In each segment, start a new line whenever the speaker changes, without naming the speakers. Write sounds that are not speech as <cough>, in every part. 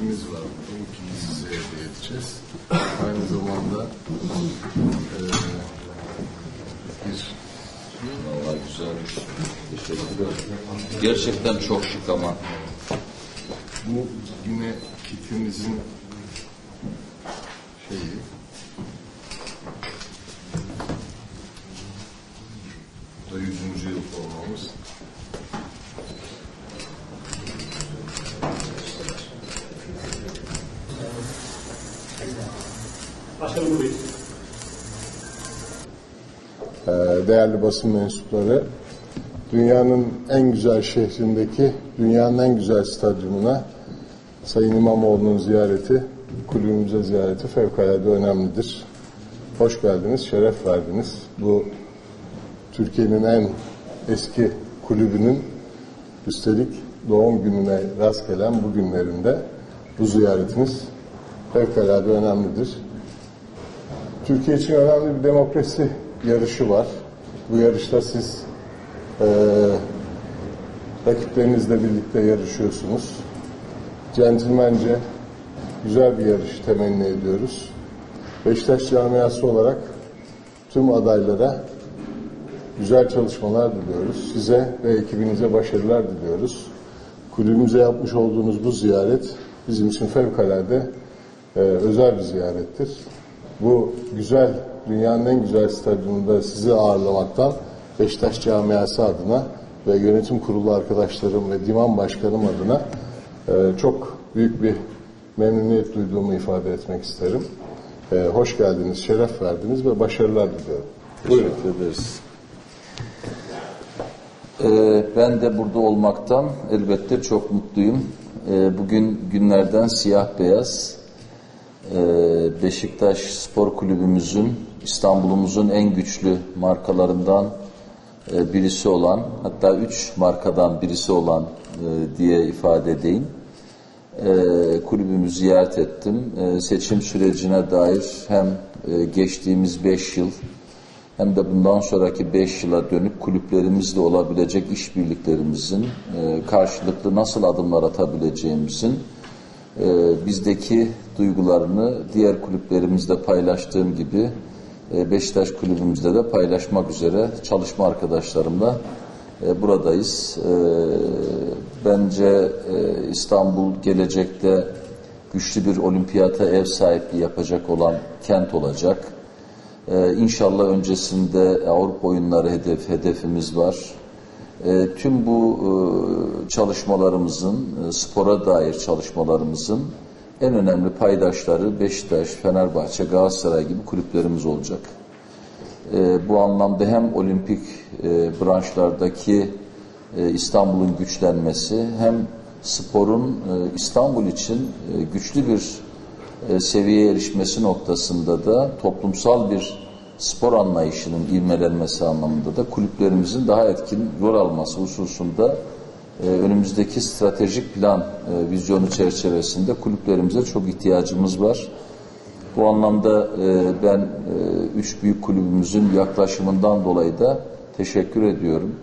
kitimiz var. Kiti size hediye edeceğiz. Aynı zamanda e, bir
Vallahi güzelmiş. Teşekkürler. Gerçekten çok şık ama.
bu yine kitimizin şeyi da 100. yıl formamız. Ee, değerli basın mensupları, dünyanın en güzel şehrindeki dünyanın en güzel stadyumuna Sayın İmamoğlu'nun ziyareti, kulübümüze ziyareti fevkalade önemlidir. Hoş geldiniz, şeref verdiniz. Bu Türkiye'nin en eski kulübünün üstelik doğum gününe rast gelen bu günlerinde bu ziyaretiniz fevkalade önemlidir. Türkiye için önemli bir demokrasi yarışı var. Bu yarışta siz eee rakiplerinizle birlikte yarışıyorsunuz. Centilmence güzel bir yarış temenni ediyoruz. Beşiktaş camiası olarak tüm adaylara güzel çalışmalar diliyoruz. Size ve ekibinize başarılar diliyoruz. Kulübümüze yapmış olduğunuz bu ziyaret bizim için fevkalade e, özel bir ziyarettir. Bu güzel, dünyanın en güzel stadyumunda sizi ağırlamaktan Beşiktaş camiası adına ve yönetim kurulu arkadaşlarım ve divan başkanım adına e, çok büyük bir memnuniyet duyduğumu ifade etmek isterim. E, hoş geldiniz, şeref verdiniz ve başarılar diliyorum.
Teşekkür ederiz. Ee, ben de burada olmaktan elbette çok mutluyum. Ee, bugün günlerden siyah beyaz Beşiktaş Spor Kulübümüzün İstanbul'umuzun en güçlü markalarından e, birisi olan hatta üç markadan birisi olan e, diye ifade edeyim. E, kulübümüzü ziyaret ettim. Seçim sürecine dair hem geçtiğimiz beş yıl hem de bundan sonraki beş yıla dönük kulüplerimizle olabilecek işbirliklerimizin karşılıklı nasıl adımlar atabileceğimizin bizdeki duygularını diğer kulüplerimizle paylaştığım gibi e, Beşiktaş kulübümüzde de paylaşmak üzere çalışma arkadaşlarımla e, buradayız. E, bence İstanbul gelecekte güçlü bir olimpiyata ev sahipliği yapacak olan kent olacak. İnşallah öncesinde Avrupa oyunları hedef hedefimiz var. Tüm bu çalışmalarımızın, spora dair çalışmalarımızın en önemli paydaşları Beşiktaş, Fenerbahçe, Galatasaray gibi kulüplerimiz olacak. Ee, bu anlamda hem olimpik e, branşlardaki e, İstanbul'un güçlenmesi hem sporun e, İstanbul için e, güçlü bir e, seviyeye erişmesi noktasında da toplumsal bir spor anlayışının ivmelenmesi anlamında da kulüplerimizin daha etkin rol alması hususunda e, önümüzdeki stratejik plan e, vizyonu çerçevesinde kulüplerimize çok ihtiyacımız var. Bu anlamda e, ben e, üç büyük kulübümüzün yaklaşımından dolayı da teşekkür ediyorum.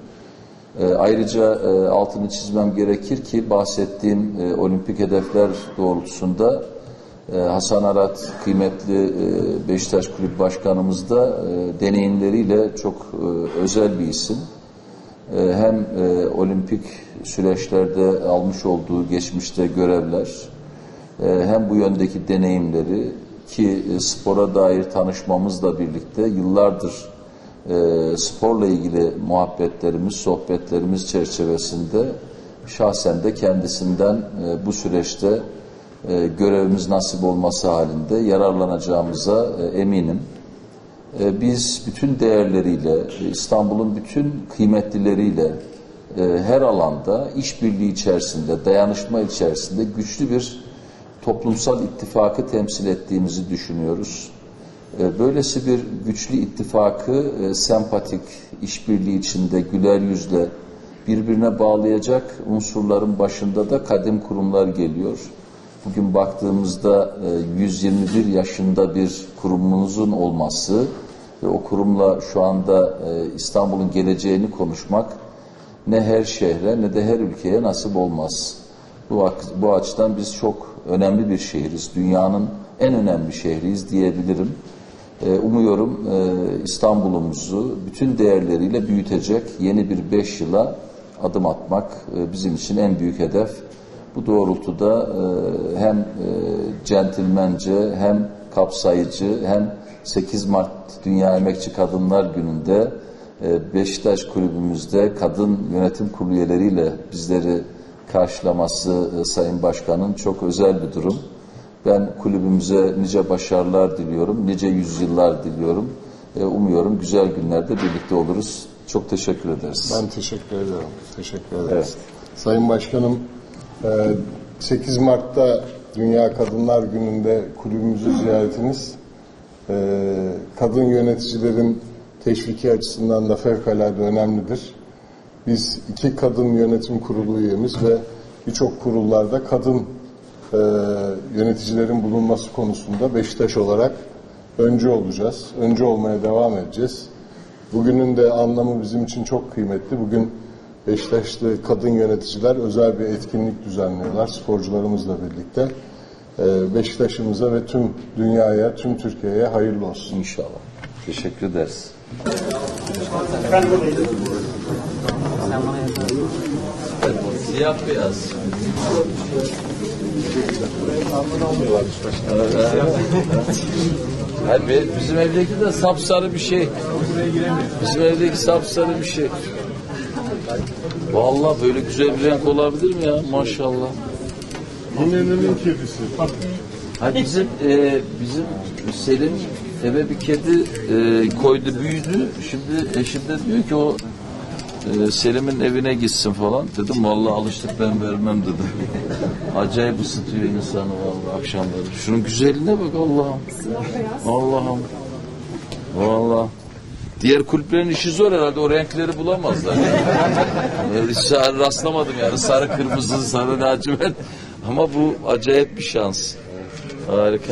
E, ayrıca e, altını çizmem gerekir ki bahsettiğim e, olimpik hedefler doğrultusunda e, Hasan Arat kıymetli e, Beşiktaş Kulüp Başkanımız da e, deneyimleriyle çok e, özel bir isim. E, hem e, olimpik süreçlerde almış olduğu geçmişte görevler e, hem bu yöndeki deneyimleri ki e, spora dair tanışmamızla birlikte yıllardır sporla ilgili muhabbetlerimiz, sohbetlerimiz çerçevesinde şahsen de kendisinden bu süreçte görevimiz nasip olması halinde yararlanacağımıza eminim. E, biz bütün değerleriyle, e, İstanbul'un bütün kıymetlileriyle e, her alanda işbirliği içerisinde, dayanışma içerisinde güçlü bir toplumsal ittifakı temsil ettiğimizi düşünüyoruz. E, böylesi bir güçlü ittifakı sempatik, işbirliği içinde, güler yüzle birbirine bağlayacak unsurların başında da kadim kurumlar geliyor. Bugün baktığımızda e, 121 yaşında bir kurumunuzun olması ve o kurumla şu anda e, İstanbul'un geleceğini konuşmak ne her şehre ne de her ülkeye nasip olmaz. Bu, bu açıdan biz çok önemli bir şehriz. Dünyanın en önemli şehriyiz diyebilirim. Ee, Umuyorum e, İstanbul'umuzu bütün değerleriyle büyütecek yeni bir beş yıla adım atmak e, bizim için en büyük hedef. Bu doğrultuda e, hem e, centilmence hem kapsayıcı hem 8 Mart Dünya Emekçi Kadınlar Günü'nde e, Beşiktaş kulübümüzde kadın yönetim kurulu üyeleriyle bizleri karşılaması e, Sayın Başkan'ın çok özel bir durum. Ben kulübümüze nice başarılar diliyorum, nice yüzyıllar diliyorum. E, umuyorum güzel günlerde birlikte oluruz. Çok teşekkür ederiz.
Ben teşekkür ederim. Teşekkür ederiz. Sayın Başkanım, 8 Mart'ta Dünya Kadınlar Günü'nde kulübümüzü ziyaretiniz e, kadın yöneticilerin teşviki açısından da fevkalade önemlidir. Biz iki kadın yönetim kurulu üyemiz ve birçok kurullarda kadın e, yöneticilerin bulunması konusunda Beşiktaş olarak öncü olacağız. Öncü olmaya devam edeceğiz. Bugünün de anlamı bizim için çok kıymetli. Bugün Beşiktaşlı kadın yöneticiler özel bir etkinlik düzenliyorlar sporcularımızla birlikte. Ee, Beşiktaş'ımıza ve tüm dünyaya, tüm Türkiye'ye hayırlı olsun.
İnşallah. Teşekkür ederiz. Siyah beyaz. Bizim evdeki de sapsarı bir şey. Bizim evdeki sapsarı bir şey. Vallahi böyle güzel bir renk olabilir mi ya? Maşallah.
İnönü'nün kedisi.
Hayır, bizim e, bizim Selim eve bir kedi e, koydu büyüdü. Şimdi eşim de diyor ki o e, Selim'in evine gitsin falan. Dedim vallahi alıştık ben vermem dedim. <laughs> Acayip ısıtıyor insanı vallahi akşamları. Şunun güzelliğine bak Allah'ım. Allah'ım. Vallahi. Diğer kulüplerin işi zor herhalde o renkleri bulamazlar. <laughs> Yani hiç rastlamadım yani sarı kırmızı sarı lacivert. Ama bu acayip bir şans. Harika.